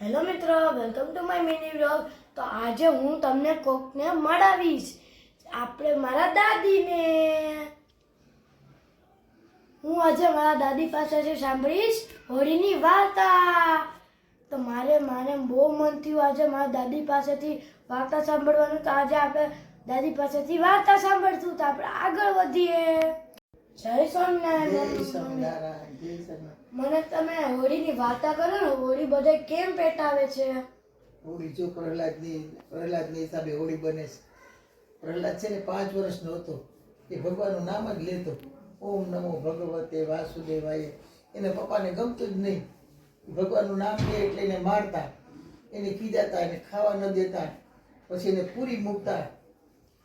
Hello મિત્રો welcome to my mini vlog તો આજે હું તમને કોકને મળાવીશ. આપણે મારા દાદીને. હું આજે મારા દાદી પાસેથી સાંભળીશ, હોળીની વાર્તા. તો મારે મારે બહુ મન થયું આજે મારા દાદી પાસેથી વાર્તા સાંભળવાનું. તો આજે આપણે દાદી પાસેથી વાર્તા સાંભળશું. તો આપણે આગળ વધીએ. જય સ્વામિનારાયણ મને તમે હોળીની વાર્તા કરો ને હોળી બધે કેમ પેટાવે છે? હોળી જો પ્રહલાદની પ્રહલાદની હિસાબે હોળી બને છે. પ્રહલાદ છે ને પાંચ વર્ષનો હતો. એ ભગવાનનું નામ જ લેતો. ઓમ નમો ભગવતે વાસુદેવાય. એને પપ્પાને ગમતું જ નહીં. ભગવાનનું નામ લે એટલે એને મારતા. એને પીધાતા એને ખાવા ન દેતા. પછી એને પૂરી મૂકતા.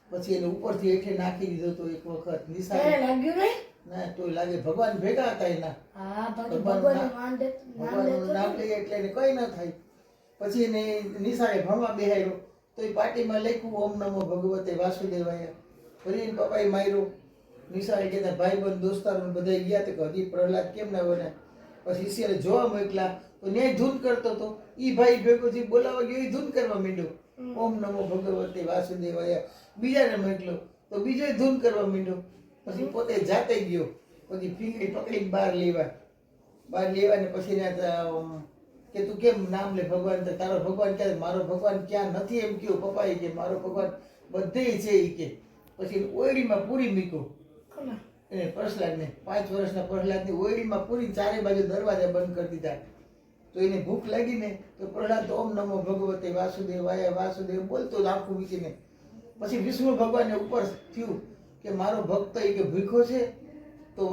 પછી એને ઉપરથી હેઠે નાખી દીધો તો એક વખત નિશાળે લાગ્યું નહીં? ના તો લાગે ભગવાન ભેગા હતા એના. હા નામ- લઈએ એટલે એને કંઈ ન થાય. પછી એને નિશાળે ભણવા બેહાડ્યો. તો એ પાટીમાં લખ્યું ઓમ નમો ભગવતે વાસુદેવાય. ફરી પપ્પાએ માર્યો. નિશાળે કહેતા ભાઈબંધ દોસ્તારો બધા ગયા. તો હજી પ્રહલાદ કેમ ના બને પછી ઈશ્વરે જોવા મોકલા. તો ન્યાય ધૂન કરતો હતો. ઈ ભાઈ ભેગો થી બોલાવા ગયો એ ધૂન કરવા માંડ્યો. ઓમ નમો ભગવતે વાસુદેવાય. બીજાને મોકલ્યો. તો બીજો ધૂન કરવા માંડ્યો. પછી પોતે જાતે ગયો. પછી ફીંગડી પકડીને બહાર લેવા. બહાર લેવા ને પછી કે તું કેમ નામ લે ભગવાન? તારો ભગવાન ક્યાં? મારો ભગવાન ક્યાં નથી એમ કયો પપ્પાએ કે મારો ભગવાન બધે છે એ કે. પછી ઓયડીમાં પૂરી મૂક્યો? એને પ્રહલાદને. પાંચ વર્ષના પ્રહલાદની ઓયડીમાં પૂરી ચારે બાજુ દરવાજા બંધ કરી દીધા. તો એને ભૂખ લાગી ને તો પ્રહલાદ ઓમ નમો ભગવતે વાસુદેવાય વાસુદેવ બોલતો જ આંખું વીચીને પછી વિષ્ણુ ભગવાનને ઉપર થયું. કે મારો ભક્ત એ કે ભૂખો છે, તો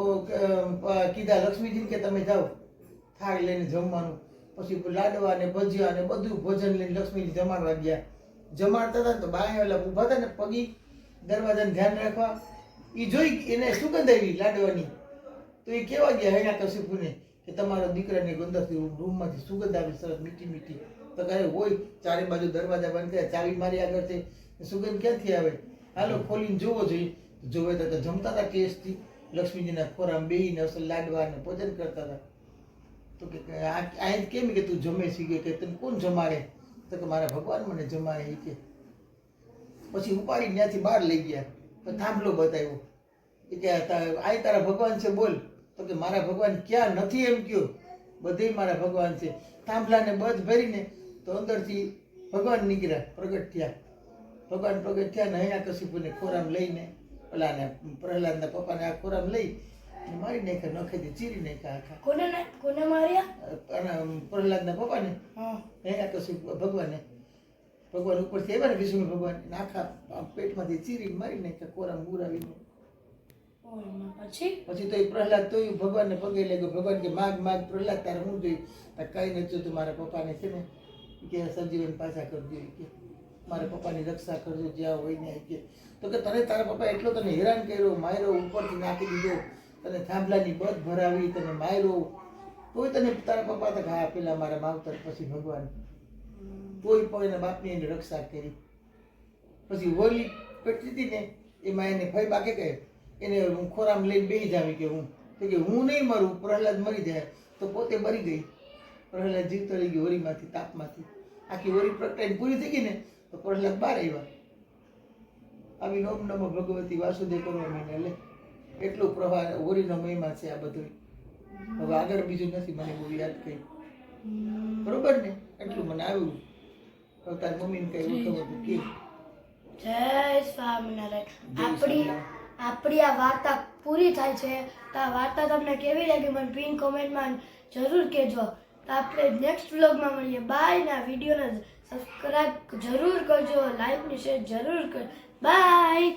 કીધા લક્ષ્મીજીને કે તમે જાઓ થાળ લઈને જમવાનું. પછી લાડવા ને ભજીયા ને બધું ભોજન લઈને લક્ષ્મીજી જમાડવા ગયા. જમાડતા હતા તો બાય ઓલા ઊભા હતા ને પગી દરવાજાને ધ્યાન રાખવા. એ જોઈ એને સુગંધ આવી લાડવાની. તો એ કેવા ગયા હેણા કશીપુને કે તમારા દીકરાની ગંદરથી રૂમમાંથી સુગંધ આવી સરસ મીઠી મીઠી. તો કહે હોય ચારે બાજુ દરવાજા બંધ કર્યા, ચાવી મારી આગળ છે. સુગંધ ક્યાંથી આવે? હાલો, ખોલીને જોવો જોઈએ. જોવે તો જમતા હતા કેસથી લક્ષ્મીજીના ખોરામ બેહીને અસલ લાડવા અને ભોજન કરતા હતા. તો કે આ કેમ કે તું જમે છે કે તને કોણ જમાડે? તો કે મારા ભગવાન મને જમાડે એ કે. પછી ઉપાડી ત્યાંથી બહાર લઈ ગયા. તો થાંભલો બતાવ્યો. એ કે આ તારા ભગવાન છે બોલ. તો કે મારા ભગવાન ક્યાં નથી એમ કયો? બધે મારા ભગવાન છે. થાંભલાને બધ ભરીને તો અંદરથી ભગવાન નીકળ્યા, પ્રગટ થયા. ભગવાન પ્રગટ થયા ને અહીંયા કશીપુને ખોરામ લઈને ઓલાને પ્રહલાદના પપ્પાને આ ખોરામ લઈ મારી નાખ્યા નખેથી ચીરી નાખ્યા આખા. કોને કોને માર્યા? અને પ્રહલાદના પપ્પાને. હા. તો કશું ભગવાને ભગવાન ઉપરથી આવ્યા ને વિષ્ણુ ભગવાન એને આખા પેટમાંથી ચીરી મારી નાખ્યા કોરામ ગુરાવીને પછી? પછી તો એ પ્રહલાદ તો ભગવાનને પગે લાગ્યો ભગવાન કે માગ માગ પ્રહલાદ તારે હું જોઈ? કઈ નથી જોતું મારા પપ્પાને છે ને કે સંજીવન પાછા કરી ઈ કે મારા પપ્પાની રક્ષા કરજો, જ્યાં હોય ને કે. તો કે તને તારા પપ્પા એટલો તને હેરાન કર્યો, માયરો ઉપરથી નાખી દીધો, તને થાંભલાની બધ ભરાવી, તને માર્યો તોય તને તારા પપ્પા તો હા પેલા મારા માવતર, પછી ભગવાન. તોય પણ એના બાપની એની રક્ષા કરી. પછી હોલી પેટતી હતી ને એમાં એને ફઈ બાકે કહે એને હું ખોરામ લઈને બેસી જાવી કે હું. તો કે હું નહીં મરું, પ્રહલાદ મરી જાય, તો પોતે મરી ગઈ. પ્રહલાદ જીવતો રહી ગયો હોરીમાંથી તાપમાંથી. આખી હોરી પ્રગટાઈને પૂરી થઈ ગઈ ને તો પ્રહલાદ બહાર આવ્યા. આવી નોમ નમો ભગવતી વાસુદેવ કરવા માંડ્યા એટલે એટલું પ્રવાહ હોરીનો મહિમા છે આ બધું. હવે આગળ બીજું નથી મને બહુ યાદ કઈ. બરોબર ને? એટલું મને આવ્યું. હવે તારી મમ્મીને કઈ ખબર હતું કે. જય સ્વામિનારાયણ. આપણી આપણી આ વાર્તા પૂરી થાય છે. તો આ વાર્તા તમને કેવી લાગી મને પિન કોમેન્ટમાં જરૂર કહેજો. તો આપણે નેક્સ્ટ વ્લોગમાં મળીએ. બાય ના વિડીયોને સબસ્ક્રાઈબ જરૂર કરજો લાઈક ને શેર જરૂર કરજો. બાય